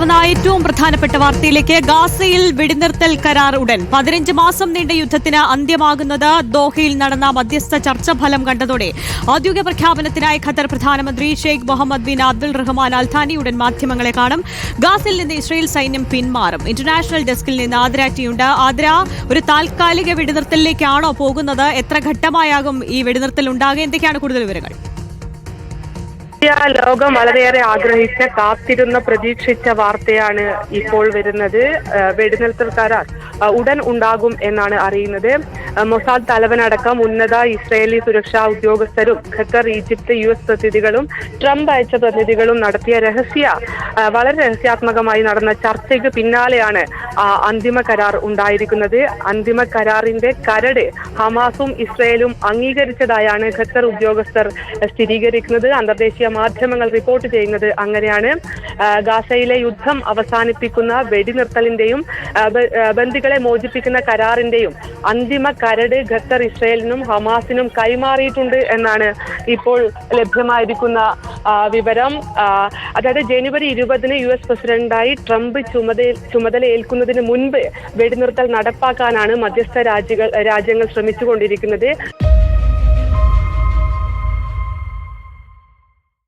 ഏറ്റവും പ്രധാനപ്പെട്ട വാർത്തയിലേക്ക് ഗാസയിൽ വെടിനിർത്തൽ കരാർ ഉടൻ. പതിനഞ്ച് മാസം നീണ്ട യുദ്ധത്തിന് അന്ത്യമാകുന്നത് ദോഹയിൽ നടന്ന മധ്യസ്ഥ ചർച്ച ഫലം കണ്ടതോടെ ഔദ്യോഗിക പ്രഖ്യാപനത്തിനായി ഖത്തർ പ്രധാനമന്ത്രി Sheikh Mohammed bin Abdul Rahman Al Thani ഉടൻ മാധ്യമങ്ങളെ കാണും. ഗാസയിൽ നിന്ന് ഇസ്രയേൽ സൈന്യം പിന്മാറും. ഇന്റർനാഷണൽ ഡെസ്കിൽ നിന്ന് ആദരാറ്റിയുണ്ട് ആദ്ര ഒരു താൽക്കാലിക വെടിനിർത്തലിലേക്കാണോ പോകുന്നത്? എത്ര ഘട്ടമായാകും ഈ വെടിനിർത്തൽ ഉണ്ടാകുക? എന്തൊക്കെയാണ് കൂടുതൽ വിവരങ്ങൾ? ലോകം വളരെയേറെ ആഗ്രഹിച്ച കാത്തിരുന്ന പ്രതീക്ഷിച്ച വാർത്തയാണ് ഇപ്പോൾ വരുന്നത്. ഏഹ് വെടിനിർത്തൽ കരാർ ഉടൻ ഉണ്ടാകും എന്നാണ് അറിയുന്നത്. മൊസാദ് തലവനടക്കം ഉന്നത ഇസ്രയേലി സുരക്ഷാ ഉദ്യോഗസ്ഥരും ഖത്തർ ഈജിപ്ത് യു എസ് പ്രതിനിധികളും ട്രംപ് അയച്ച പ്രതിനിധികളും നടത്തിയ രഹസ്യ വളരെ രഹസ്യാത്മകമായി നടന്ന ചർച്ചയ്ക്ക് പിന്നാലെയാണ് അന്തിമ കരാർ ഉണ്ടായിരിക്കുന്നത്. അന്തിമ കരാറിന്റെ കരട് ഹമാസും ഇസ്രയേലും അംഗീകരിച്ചതായാണ് ഖത്തർ ഉദ്യോഗസ്ഥർ സ്ഥിരീകരിക്കുന്നത്. അന്തർദേശീയ മാധ്യമങ്ങൾ റിപ്പോർട്ട് ചെയ്യുന്നത് അങ്ങനെയാണ്. ഗാസയിലെ യുദ്ധം അവസാനിപ്പിക്കുന്ന വെടിനിർത്തലിന്റെയും ബന്ദികളെ മോചിപ്പിക്കുന്ന കരാറിന്റെയും അന്തിമ കരട് ഖത്തർ ഇസ്രയേലിനും ഹമാസിനും കൈമാറിയിട്ടുണ്ട് എന്നാണ് ഇപ്പോൾ ലഭ്യമായിരിക്കുന്ന വിവരം. അതായത് ജനുവരി ഇരുപതിന് യു എസ് പ്രസിഡന്റായി ട്രംപ് ചുമതല ചുമതല ഏൽക്കുന്നതിന് മുൻപ് വെടിനിർത്തൽ നടപ്പാക്കാനാണ് മധ്യസ്ഥ രാജ്യങ്ങൾ രാജ്യങ്ങൾ ശ്രമിച്ചുകൊണ്ടിരിക്കുന്നത്.